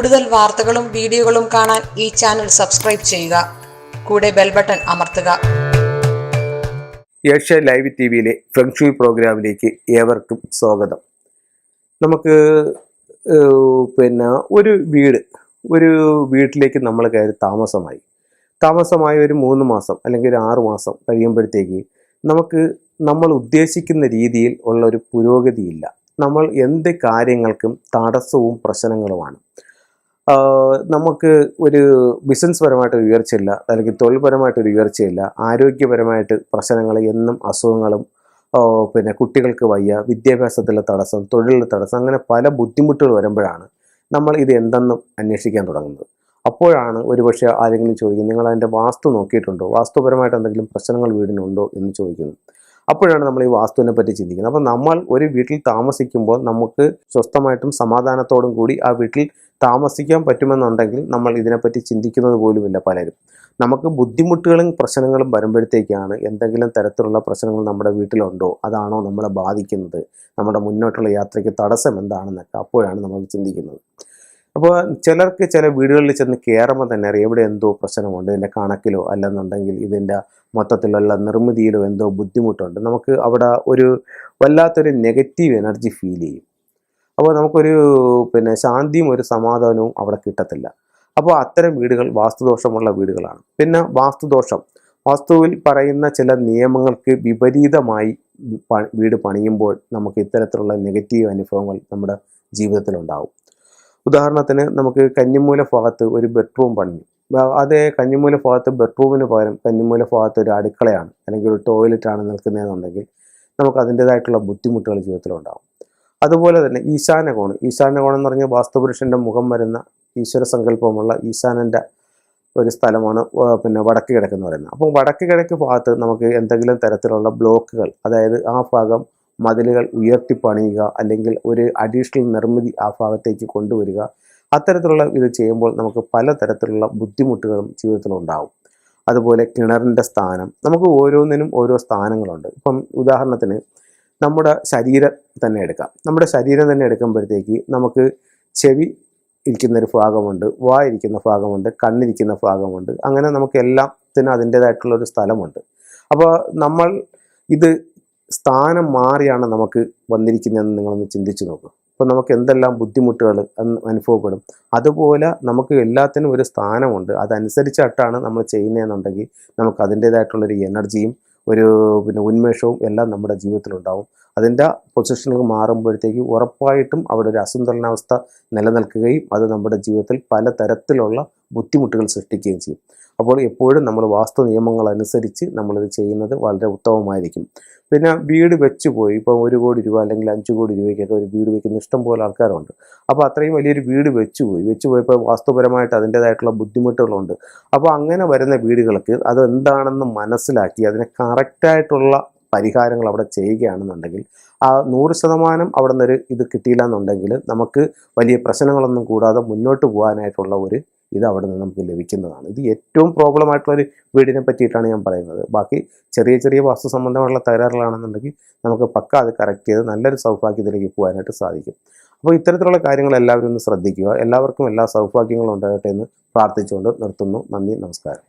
കൂടുതൽ വാർത്തകളും വീഡിയോകളും കാണാൻ ഈ ചാനൽ സബ്സ്ക്രൈബ് ചെയ്യുക. കൂടെ ബെൽ ബട്ടൺ അമർത്തുക. ഏഷ്യ ലൈവ് ടി വിയിലെ ഫെങ്ഷുയി പ്രോഗ്രാമിലേക്ക് ഏവർക്കും സ്വാഗതം. നമുക്ക് പിന്നെ ഒരു വീട് ഒരു വീട്ടിലേക്ക് നമ്മൾ കയറി താമസമായി. താമസമായ ഒരു മൂന്ന് മാസം അല്ലെങ്കിൽ ഒരു ആറ് മാസം കഴിയുമ്പോഴത്തേക്ക് നമുക്ക് നമ്മൾ ഉദ്ദേശിക്കുന്ന രീതിയിൽ ഉള്ള ഒരു പുരോഗതിയില്ല. നമ്മൾ എന്ത് കാര്യങ്ങൾക്കും തടസ്സവും പ്രശ്നങ്ങളുമാണ്. നമുക്ക് ഒരു ബിസിനസ് പരമായിട്ട് ഉയർച്ചയില്ല അല്ലെങ്കിൽ തൊഴിൽപരമായിട്ട് ഒരു ഉയർച്ചയില്ല ആരോഗ്യപരമായിട്ട് പ്രശ്നങ്ങൾ എന്നും അസുഖങ്ങളും പിന്നെ കുട്ടികൾക്ക് വയ്യ വിദ്യാഭ്യാസത്തിലെ തടസ്സം തൊഴിലിലെ തടസ്സം അങ്ങനെ പല ബുദ്ധിമുട്ടുകൾ വരുമ്പോഴാണ് നമ്മൾ ഇത് എന്തെന്നും അന്വേഷിക്കാൻ തുടങ്ങുന്നത്. അപ്പോഴാണ് ഒരുപക്ഷെ ആരെങ്കിലും ചോദിക്കുന്നത് നിങ്ങൾ അതിന്റെ വാസ്തു നോക്കിയിട്ടുണ്ടോ? വാസ്തുപരമായിട്ട് എന്തെങ്കിലും പ്രശ്നങ്ങൾ വീടിനുണ്ടോ? എന്ന് ചോദിക്കുന്നു അപ്പോഴാണ് നമ്മൾ ഈ വാസ്തുവിനെ പറ്റി ചിന്തിക്കുന്നത്. അപ്പോൾ നമ്മൾ ഒരു വീട്ടിൽ താമസിക്കുമ്പോൾ നമുക്ക് സ്വസ്ഥമായിട്ടും സമാധാനത്തോടും കൂടി ആ വീട്ടിൽ താമസിക്കാൻ പറ്റുമെന്നുണ്ടെങ്കിൽ നമ്മൾ ഇതിനെപ്പറ്റി ചിന്തിക്കുന്നത് പോലുമില്ല പലരും. നമുക്ക് ബുദ്ധിമുട്ടുകളും പ്രശ്നങ്ങളും വരുമ്പോഴത്തേക്കാണ് എന്തെങ്കിലും തരത്തിലുള്ള പ്രശ്നങ്ങൾ നമ്മുടെ വീട്ടിലുണ്ടോ? അതാണോ നമ്മളെ ബാധിക്കുന്നത്? നമ്മുടെ മുന്നോട്ടുള്ള യാത്രയ്ക്ക് തടസ്സം എന്താണെന്നൊക്കെ അപ്പോഴാണ് നമ്മൾ ചിന്തിക്കുന്നത്. അപ്പോൾ ചിലർക്ക് ചില വീടുകളിൽ ചെന്ന് കയറുമ്പോൾ തന്നെ അറിയാം ഇവിടെ എന്തോ പ്രശ്നമുണ്ട് ഇതിന്റെ കണക്കിലോ അല്ലെന്നുണ്ടെങ്കിൽ ഇതിന്റെ മൊത്തത്തിലുള്ള നിർമ്മിതിയിലോ എന്തോ ബുദ്ധിമുട്ടുണ്ട്. നമുക്ക് അവിടെ ഒരു വല്ലാത്തൊരു നെഗറ്റീവ് എനർജി ഫീൽ ചെയ്യും. അപ്പോൾ നമുക്കൊരു പിന്നെ ശാന്തിയും ഒരു സമാധാനവും അവിടെ കിട്ടത്തില്ല. അപ്പോൾ അത്തരം വീടുകൾ വാസ്തുദോഷമുള്ള വീടുകളാണ്. പിന്നെ വാസ്തുദോഷം. വാസ്തുവിൽ പറയുന്ന ചില നിയമങ്ങൾക്ക് വിപരീതമായി വീട് പണിയുമ്പോൾ നമുക്ക് ഇത്തരത്തിലുള്ള നെഗറ്റീവ് അനുഭവങ്ങൾ നമ്മുടെ ജീവിതത്തിലുണ്ടാവും. ഉദാഹരണത്തിന് നമുക്ക് കഞ്ഞിമൂല ഭാഗത്ത് ഒരു ബെഡ്റൂം പണിഞ്ഞു. അതേ കന്നിമൂല ഭാഗത്ത് ബെഡ്റൂമിന് പകരം കഞ്ഞിമൂല ഭാഗത്ത് ഒരു അടുക്കളയാണ് അല്ലെങ്കിൽ ഒരു ടോയ്ലറ്റ് ആണ് നിൽക്കുന്നതെന്നുണ്ടെങ്കിൽ നമുക്ക് അതിന്റെതായിട്ടുള്ള ബുദ്ധിമുട്ടുകൾ ജീവിതത്തിലുണ്ടാകും. അതുപോലെ തന്നെ ഈശാന കോണ്. ഈശാന കോണം എന്ന് പറഞ്ഞാൽ വാസ്തുപുരുഷന്റെ മുഖം വരുന്ന ഈശ്വര സങ്കല്പമുള്ള ഈശാനന്റെ ഒരു സ്ഥലമാണ് പിന്നെ വടക്ക് കിഴക്ക് എന്ന് പറയുന്നത്. അപ്പോൾ വടക്ക് കിഴക്ക് ഭാഗത്ത് നമുക്ക് എന്തെങ്കിലും തരത്തിലുള്ള ബ്ലോക്കുകൾ അതായത് ആ ഭാഗം മതിലുകൾ ഉയർത്തിപ്പണിയുക അല്ലെങ്കിൽ ഒരു അഡീഷണൽ നിർമ്മിതി ആ ഭാഗത്തേക്ക് കൊണ്ടുവരിക. അത്തരത്തിലുള്ള ഇത് ചെയ്യുമ്പോൾ നമുക്ക് പലതരത്തിലുള്ള ബുദ്ധിമുട്ടുകളും ജീവിതത്തിലുണ്ടാവും അതുപോലെ കിണറിന്റെ സ്ഥാനം. നമുക്ക് ഓരോന്നിനും ഓരോ സ്ഥാനങ്ങളുണ്ട്. ഇപ്പം ഉദാഹരണത്തിന് നമ്മുടെ ശരീരം തന്നെ എടുക്കാം. നമ്മുടെ ശരീരം തന്നെ എടുക്കുമ്പോഴത്തേക്ക് നമുക്ക് ചെവി ഇരിക്കുന്ന ഒരു ഭാഗമുണ്ട് വായിരിക്കുന്ന ഭാഗമുണ്ട് കണ്ണിരിക്കുന്ന ഭാഗമുണ്ട്. അങ്ങനെ നമുക്ക് എല്ലാത്തിനും അതിന്റേതായിട്ടുള്ളൊരു സ്ഥലമുണ്ട്. അപ്പോൾ നമ്മൾ ഇത് സ്ഥാനം മാറിയാണ് നമുക്ക് വന്നിരിക്കുന്നതെന്ന് നിങ്ങളൊന്ന് ചിന്തിച്ചു നോക്കുക അപ്പോൾ നമുക്ക് എന്തെല്ലാം ബുദ്ധിമുട്ടുകൾ അനുഭവപ്പെടും. അതുപോലെ നമുക്ക് എല്ലാത്തിനും ഒരു സ്ഥാനമുണ്ട്. അതനുസരിച്ചിട്ടാണ് നമ്മൾ ചെയ്യുന്നതെന്നുണ്ടെങ്കിൽ നമുക്ക് അതിന്റേതായിട്ടുള്ളൊരു എനർജിയും ഒരു പിന്നെ ഉന്മേഷവും എല്ലാം നമ്മുടെ ജീവിതത്തിലുണ്ടാവും. അതിന്റെ പൊസിഷനുകൾ മാറുമ്പോഴത്തേക്ക് ഉറപ്പായിട്ടും അവിടെ ഒരു അസന്തുലനാവസ്ഥ നിലനിൽക്കുകയും അത് നമ്മുടെ ജീവിതത്തിൽ പലതരത്തിലുള്ള ബുദ്ധിമുട്ടുകൾ സൃഷ്ടിക്കുകയും ചെയ്യും. അപ്പോൾ എപ്പോഴും നമ്മൾ വാസ്തു നിയമങ്ങൾ അനുസരിച്ച് നമ്മളിത് ചെയ്യുന്നത് വളരെ ഉത്തമമായിരിക്കും. പിന്നെ വീട് വെച്ച് പോയി ഇപ്പോൾ ഒരു കോടി രൂപ അല്ലെങ്കിൽ അഞ്ച് കോടി രൂപയ്ക്കൊക്കെ ഒരു വീട് വെക്കുന്ന ഇഷ്ടം പോലെ ആൾക്കാരുണ്ട്. അപ്പോൾ അത്രയും വലിയൊരു വീട് വെച്ച് പോയി വെച്ച് പോയപ്പോൾ വാസ്തുപരമായിട്ട് അതിന്റേതായിട്ടുള്ള ബുദ്ധിമുട്ടുകളുണ്ട്. അപ്പോൾ അങ്ങനെ വരുന്ന വീടുകൾക്ക് അത് എന്താണെന്ന് മനസ്സിലാക്കി അതിനെ കറക്റ്റായിട്ടുള്ള പരിഹാരങ്ങൾ അവിടെ ചെയ്യുകയാണെന്നുണ്ടെങ്കിൽ ആ നൂറ് ശതമാനം അവിടെ നിന്നൊരു ഇത് കിട്ടിയില്ല എന്നുണ്ടെങ്കിൽ നമുക്ക് വലിയ പ്രശ്നങ്ങളൊന്നും കൂടാതെ മുന്നോട്ട് പോകാനായിട്ടുള്ള ഒരു ഇത് അവിടെ നിന്ന് നമുക്ക് ലഭിക്കുന്നതാണ്. ഇത് ഏറ്റവും പ്രോബ്ലം ആയിട്ടുള്ള ഒരു വീടിനെ പറ്റിയിട്ടാണ് ഞാൻ പറയുന്നത്. ബാക്കി ചെറിയ ചെറിയ വാസ്തു സംബന്ധമായുള്ള തകരാറുകളാണെന്നുണ്ടെങ്കിൽ നമുക്ക് പക്ക അത് കറക്റ്റ് ചെയ്ത് നല്ലൊരു സൗഭാഗ്യത്തിലേക്ക് പോകാനായിട്ട് സാധിക്കും. അപ്പോൾ ഇത്തരത്തിലുള്ള കാര്യങ്ങൾ എല്ലാവരും ഒന്ന് ശ്രദ്ധിക്കുക. എല്ലാവർക്കും എല്ലാ സൗഭാഗ്യങ്ങളും ഉണ്ടാകട്ടെ എന്ന് പ്രാർത്ഥിച്ചുകൊണ്ട് നിർത്തുന്നു. നന്ദി നമസ്കാരം.